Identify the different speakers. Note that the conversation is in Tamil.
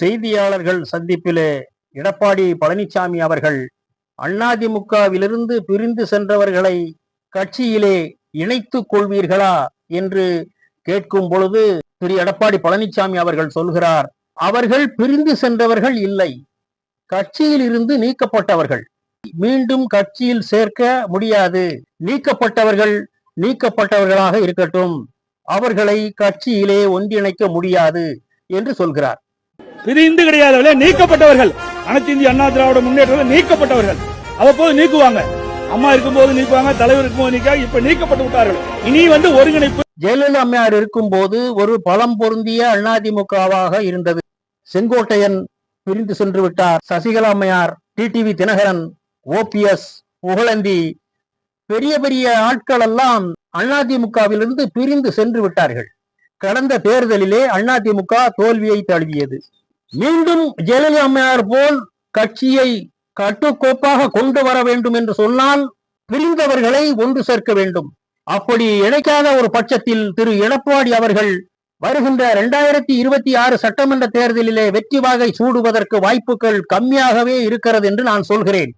Speaker 1: செய்தியாளர்கள் சந்திப்பிலே எடப்பாடி பழனிசாமி அவர்கள் அதிமுகவிலிருந்து பிரிந்து சென்றவர்களை கட்சியிலே இணைத்துக் கொள்வீர்களா? என்று கேட்கும் பொழுது திரு. எடப்பாடி பழனிசாமி அவர்கள் சொல்கிறார் அவர்கள் பிரிந்து சென்றவர்கள் இல்லை. கட்சியில் இருந்து நீக்கப்பட்டவர்கள். மீண்டும் கட்சியில் சேர்க்க முடியாது. நீக்கப்பட்டவர்கள் நீக்கப்பட்டவர்களாக இருக்கட்டும். அவர்களை கட்சியிலே ஒன்றிணைக்க முடியாது. என்று சொல்கிறார்.
Speaker 2: பிரிந்து கிடையாதவர்களே நீக்கப்பட்டவர்கள். அனைத்து இந்திய அண்ணா திராவிட முன்னேற்றத்தில் நீக்கப்பட்டவர்கள். அவ்வப்போது நீக்குவாங்க. அம்மா இருக்கும்போது நீக்குவாங்க தலைவர் இருக்கும்போது நீக்க இப்ப நீக்கப்பட்டு விட்டார்கள். இனி வந்து ஒருங்கிணைப்பு
Speaker 1: ஜெயலலிதா அம்மையார் இருக்கும்போது ஒரு பலம் பொருந்திய அதிமுகவாக இருந்தது. செங்கோட்டையன் பிரிந்து சென்று விட்டார். சசிகலா அம்மையார் டிடிவி தினகரன் ஓபிஎஸ் புகழந்தி. பெரிய பெரிய ஆட்கள் எல்லாம் அதிமுகவிலிருந்து பிரிந்து சென்று விட்டார்கள். கடந்த தேர்தலிலே அதிமுக தோல்வியை தழுவியது. மீண்டும் ஜெயலலிதா அம்மையார் போல் கட்சியை கட்டுக்கோப்பாக கொண்டு வர வேண்டும் என்று சொன்னால் பிரிந்தவர்களை ஒன்று சேர்க்க வேண்டும். அப்படி இணைக்காத ஒரு பட்சத்தில் திரு எடப்பாடி அவர்கள் வருகின்ற இரண்டாயிரத்தி இருபத்தி ஆறு சட்டமன்ற தேர்தலிலே வெற்றி வாகை சூடுவதற்கு வாய்ப்புகள் கம்மியாகவே இருக்கிறது என்று நான் சொல்கிறேன்.